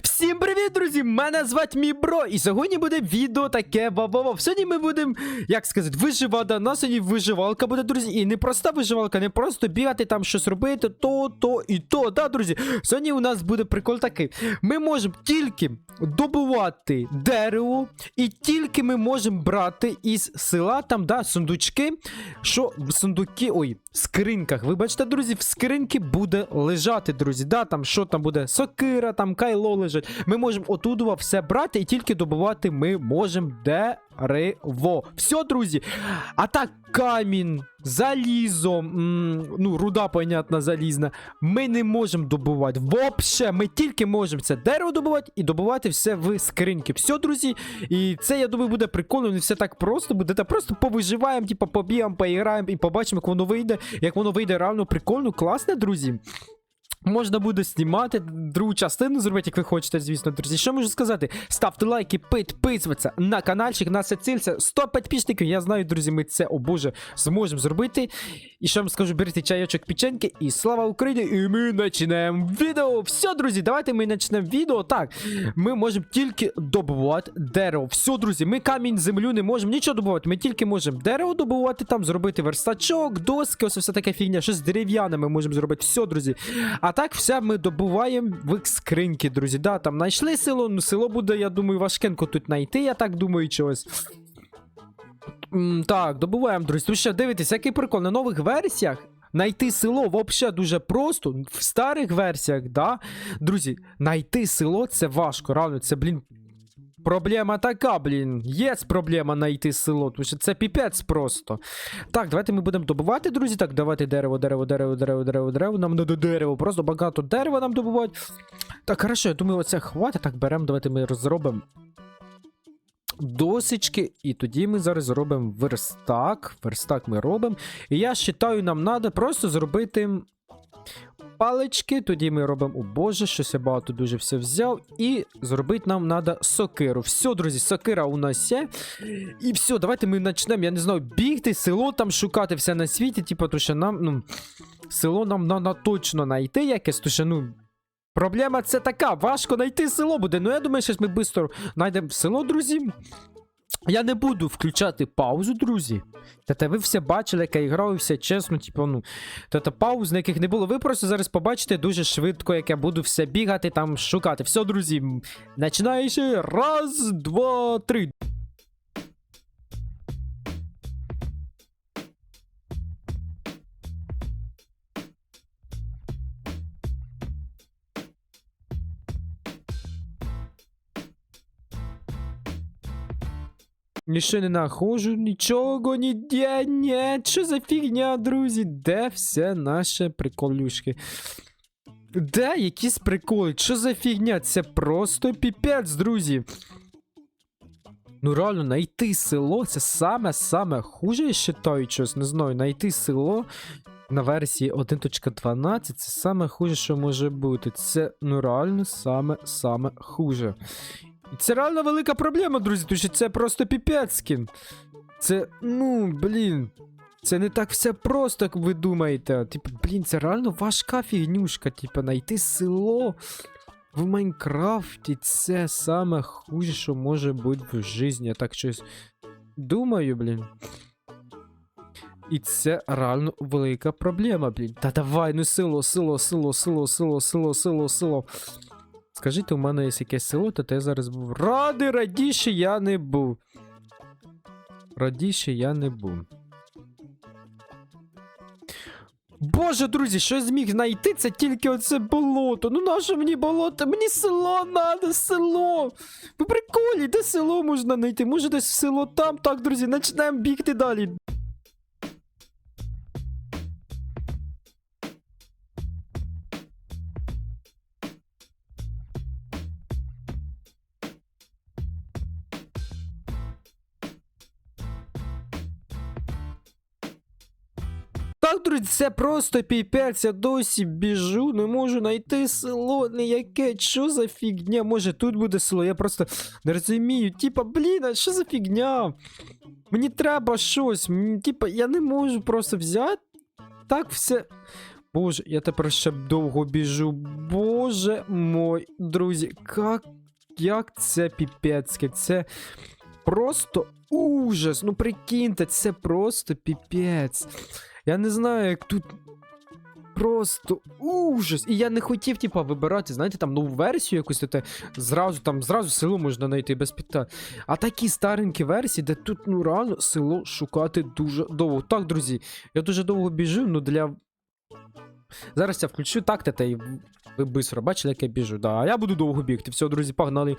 Всім привіт, друзі! Мене звать мій бро, і сьогодні буде відео таке бабово. Сьогодні ми будемо, як сказати, виживати. Нас сьогодні виживалка буде, друзі. І не проста виживалка, не просто бігати там щось робити, то, то і то. Да, друзі. Сьогодні у нас буде прикол такий. Ми можемо тільки добувати дерево, і тільки ми можемо брати із села там, да, сундучки. Що сундуки, ой, в скриньках. Ви бачите, друзі, в скриньки буде лежати, друзі. Да, там що там буде? Сокира, там кайло лежить. Ми можемо отудова все брати і тільки добувати ми можемо дерево. Все, друзі. А так, камінь, залізо, м, ну, руда, понятна, залізна. Ми не можемо добувати. Вообще, ми тільки можемо це дерево добувати і добувати все в скриньки. Все, друзі. І це, я думаю, буде прикольно, не все так просто буде. Та просто повиживаємо, типа, побігаємо, поіграємо і побачимо, як воно вийде. Як воно вийде реально прикольно, класно, друзі. Можна буде знімати другу частину зробити, як ви хочете, звісно, друзі. Що можу сказати? Ставте лайки, підписуватися на каналчик, на цільця. 100 підписників. Я знаю, друзі, ми це, о зможемо зробити. І що вам скажу, беріть чайочок печеньки і слава Україні! І ми починаємо відео. Все, друзі, давайте ми почнемо відео. Так, ми можемо тільки добувати дерево. Все, друзі, ми камінь, землю не можемо нічого добувати. Ми тільки можемо дерево добувати, там зробити верстачок, доски, ось все таке фігня. Щось дерев'яне ми можемо зробити. Все, друзі. А так все ми добуваємо в скриньки, друзі. Да, там знайшли село, ну село буде, я думаю, важкенько тут знайти, я так думаю, чогось. Так, добуваємо, друзі. Тому що дивитесь, який прикол на нових версіях. Найти село взагалі дуже просто. В старих версіях, да, друзі, знайти село це важко. Реально, це, блін. Проблема така, блін. Є проблема знайти село, тому що це піпець просто. Так, давайте ми будемо добувати, друзі. Так, давайте дерево, дерево, дерево, дерево, дерево, дерево. Нам надо дерево. Просто багато дерева нам добувати. Так, хорошо, я думаю, оце хватить. Так, беремо, давайте ми розробимо досички, і тоді ми зараз зробимо верстак. Верстак ми робимо. І я вважаю, нам треба просто зробити палички. Тоді ми робимо, о боже, щось я багато дуже все взяв. І зробити нам треба сокиру. Все, друзі, сокира у нас є. І все, давайте ми почнемо, я не знаю, бігти, село там шукати все на світі, типу, тому що нам, ну, село нам треба точно знайти якесь, тому що, ну. Проблема це така, важко знайти село буде. Ну я думаю, що ми швидко знайдемо село, друзі. Я не буду включати паузу, друзі. Та ви все бачили, як я грав, і все чесно, типу, ну. Та пауз, на яких не було. Ви просто зараз побачите дуже швидко, як я буду все бігати, там шукати. Все, друзі. починаючи. Раз, два, три. Ніщо не нахожу, нічого, ніде, ні. Що за фігня, друзі? Де все наше приколюшки? Де якісь приколи? Що за фігня? Це просто піпець, друзі. Ну, реально, знайти село це саме-саме хуже, я вважаю, щось, не знаю, знайти село на версії 1.12 це саме хуже, що може бути. Це ну реально саме-саме хуже. Це реально велика проблема, друзі, тому що це просто піпецькін. Це, ну, блін. Це не так все просто, як ви думаєте. Типу, блін, це реально важка фігнюшка. Типу, знайти село в Майнкрафті це саме хуже, що може бути в житті. Я так щось думаю, блін. І це реально велика проблема, блін. Та давай, ну село, село, село, село, село, село, село, село. Скажіть, у мене є якесь село, то я зараз був. Радий, радіше я не був. Радіше я не був. Боже, друзі, що я зміг знайти, це тільки оце болото. Ну нащо мені болото? Мені село надо, село. Ви приколі, де село можна знайти? Може десь село там? Так, друзі, почнемо бігти далі. друзі, це просто піпець, я досі біжу, не можу знайти село не яке. Що за фігня? Може тут буде село? Я просто не розумію. Типа, блін, а що за фігня? Мені треба щось. Типа, я не можу просто взяти. Так все. Боже, я тепер ще довго біжу. Боже мой, друзі, як, як це піпецьке, це просто ужас. Ну прикиньте, це просто піпець. Я не знаю, як тут. Просто ужас. І я не хотів, типа, вибирати, знаєте, там нову версію якусь, де зразу там зразу село можна знайти без підта. А такі старенькі версії, де тут ну реально село шукати дуже довго. Так, друзі, я дуже довго біжу, ну для. Зараз я включу тактите, і ви бистро бачили, як я біжу. Да, я буду довго бігти. Все, друзі, погнали.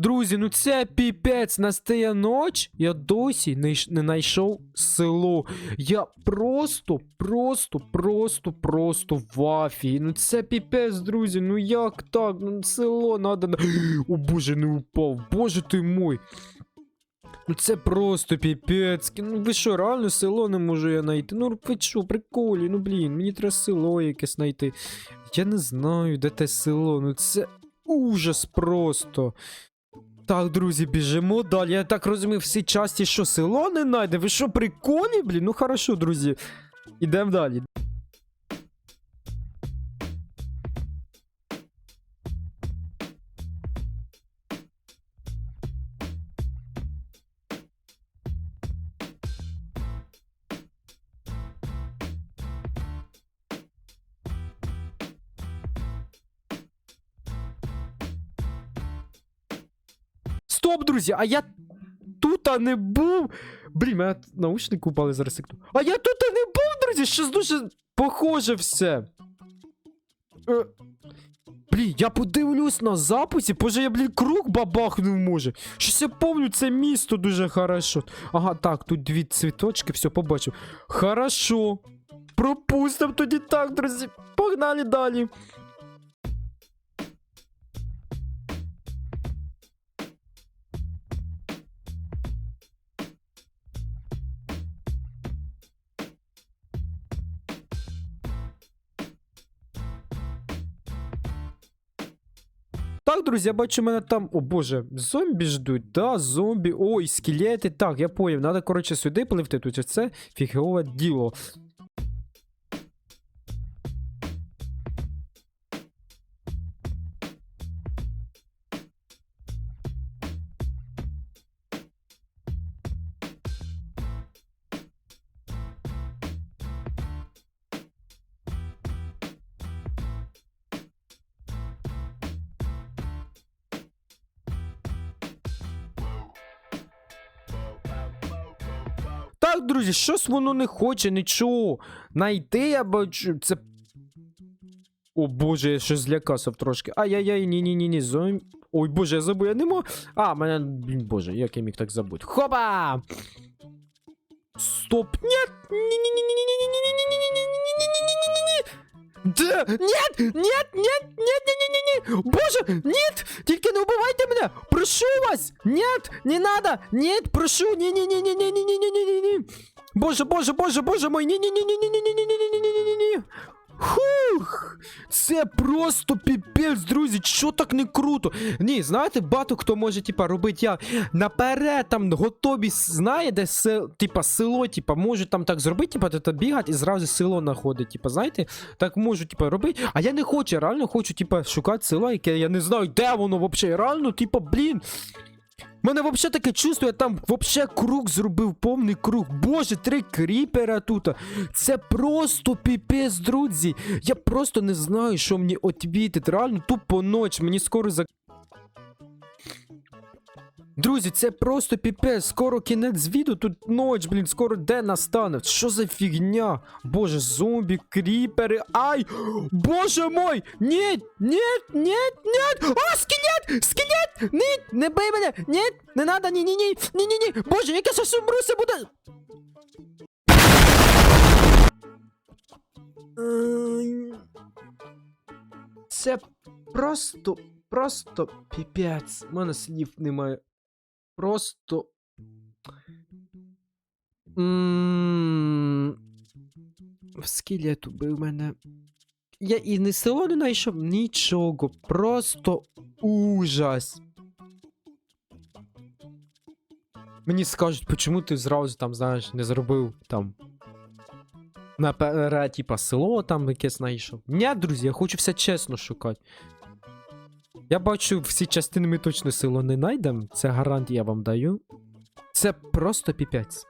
Друзі, ну це піпець настає ноч. Я досі не знайшов село. Я просто, просто, просто, просто в афії. Ну це піпець, друзі. Ну як так? Ну село надо. О боже, не упав. Боже ти мой. Ну це просто піпець. Ну ви що, реально село не можу я знайти? Ну ви що, приколі, ну блін, мені треба село якесь знайти. Я не знаю, де те село, ну це ужас просто. Так, друзі, біжимо далі. Я так розумію, всі часті, що село не найде. Ви що, приколі, блін? Ну хорошо, друзі. Ідемо далі. Стоп, друзі, а я тут не був. Блін, мене наушники упали зараз секунду. А я тут не був, друзі! Щось дуже похоже все. Е... Блін, я подивлюсь на записі, боже я, блін, круг бабахнув може. Щось я помню, це місто дуже хорошо. Ага, так, тут дві цвіточки, все побачив. Хорошо. Пропустимо тоді так, друзі. Погнали далі. Так, друзі, я бачу, мене там. О боже, зомбі ждуть, да, зомбі. Ой, скелети. Так, я поняв, треба, коротше, сюди пливти, тут це фігова діло. так, друзі, щось воно не хоче, нічого. Найти я бачу. Це. О боже, я щось злякасав трошки. Ай-яй-яй, ні-ні-ні, ні зом. Ой, боже, я забув, я не можу. А, мене. Боже, як я міг так забути. Хопа! Стоп! Нет! Да! Нет! Нет! Нет! Нет! Нет! Нет! Боже! Нет! Тільки не убивайте мене! Прошу вас! Нет! Не надо! Нет! Прошу! Ні-ні-ні-ні! Боже, боже, боже, боже мой! ні ні ні ні ні ні ні ні ні ні ні ні Хух! Це просто піпець, друзі, що так не круто. Ні, знаєте, багато хто може, типа, робити я наперед там готові, знає, де се, типа, село, типа, може там так зробити, типа, то бігати і зразу село знаходить. Типа, знаєте, так можу, типа, робити. А я не хочу, реально хочу, типа, шукати село, яке я не знаю, де воно взагалі. Реально, типа, блін. Мене взагалі таке чувство, я там взагалі круг зробив, повний круг. Боже, три кріпера тут. Це просто піпець, друзі. Я просто не знаю, що мені відвітити. Реально тупо ночь, мені скоро за. Друзі, це просто піпець, скоро кінець відео, тут ноч, блін, скоро день настане. Що за фігня? Боже, зомбі, кріпери. Ай! Боже мой! Ні, ні, ні, ні! О, скелет! Скелет! Ні, не бий мене! Ні, не надо, ні, ні, ні, ні, ні, ні! Боже, яке щас умруся буде! Це просто, просто піпець. У мене слів немає. Просто. М, Скелет убив мене. Я і не село не знайшов нічого. Просто ужас. Мені скажуть, чому ти зразу там, знаєш, не зробив там. Наперед, типа, село там якесь знайшов. Ні, друзі, я хочу все чесно шукати. Я бачу, всі частини ми точно село не знайдемо. Це гарантія я вам даю. Це просто піпець.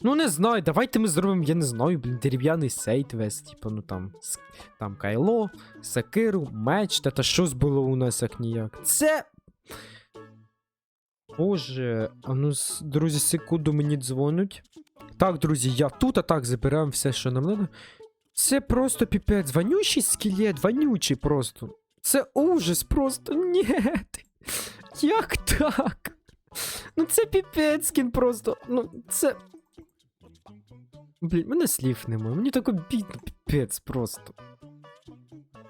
Ну, не знаю, давайте ми зробимо, я не знаю, блін, дерев'яний сейт весь, типу, ну там, там кайло, сакиру, меч, та та щось було у нас як ніяк. Це. Боже, а ну, друзі, секунду мені дзвонять. Так, друзі, я тут, а так забираємо все, що нам треба. Це просто піпець. Вонючий скелет, вонючий просто. Це ужас просто. Ні. Як так? Ну це піпець кін просто. Ну, це. Блін, мене слів немає. Мені так обідно, піпець просто.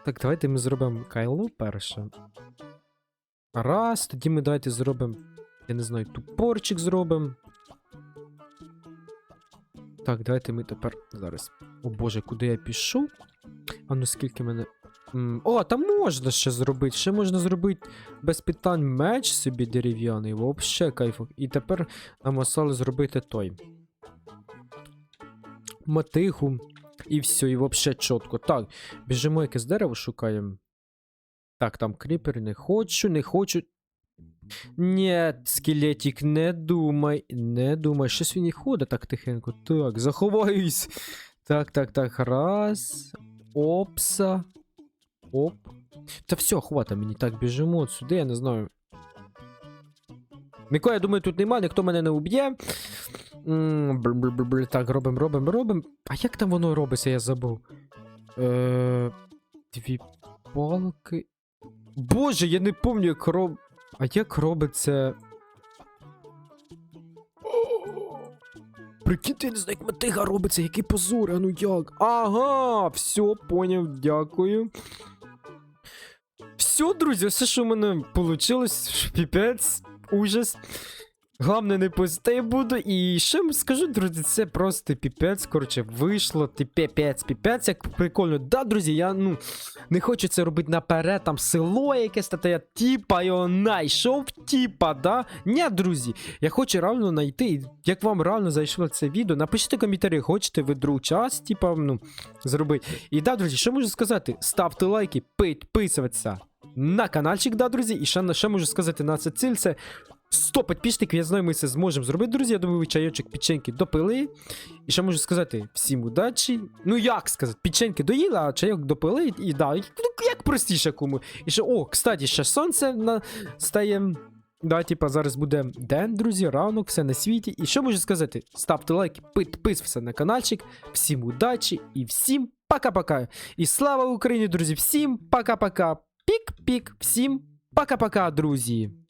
Так, давайте ми зробимо кайло перше. Раз, тоді ми давайте зробимо. Я не знаю, тупорчик зробимо. Так, давайте ми тепер зараз. О боже, куди я пішов? А ну скільки мене. О, там можна ще зробити. Ще можна зробити без питань меч собі дерев'яний. Вообще кайфу. І тепер нам осталось зробити той. Мотиху. І все, і вообще чітко. Так, біжимо якесь дерево шукаємо. Так, там кріпер, не хочу, не хочу. Ні, скелетик, не думай, не думай. Щось він і ходить так тихенько. Так, заховаюсь. Так, так, так. Раз. Опса. Оп. Та все, хвата мені так біжимо от сюди, я не знаю. Нікого, я думаю, тут нема, ніхто мене не уб'є. Так, робимо, робимо, робимо. А як там воно робиться, я забув. Е, дві палки. Боже, я не пам'ятаю, як роб... А як робиться. Прикиньте, я не знаю, як мотига робиться, який позор, а ну як? Ага, все, поняв, дякую. Все, друзі, все, що в мене вийшло, піпець, ужас. Головне, не пустий буду. І вам скажу, друзі, це просто піпець. Коротше, вийшло, ти піпець, піпець, як прикольно. Да, друзі, я ну не хочу це робити наперед, там село якесь, та я типа його знайшов, типа, да? Ні, друзі, я хочу реально знайти. Як вам реально зайшло це відео, напишіть коментарі, хочете ви другу час, типа, ну, зробити. І да, друзі, що можу сказати? Ставте лайки, підписуватися на каналчик, да, друзі. І ще, ще можу сказати на це ціль, це 100 підписників, я знаю, ми це зможемо зробити, друзі. Я думаю, ви чайочок печеньки допили. І ще можу сказати всім удачі. Ну, як сказати, печеньки доїли, а чайок допили, і да, ну, як простіше кому. І ще, о, кстати, ще сонце на... стає. Да, типа, зараз буде день, друзі, ранок, все на світі. І що можу сказати? Ставте лайки, підписуйтесь на каналчик. Всім удачі і всім пока-пока. І слава Україні, друзі! Всім пока-пока. Пік-пік, всім пока-пока, друзі.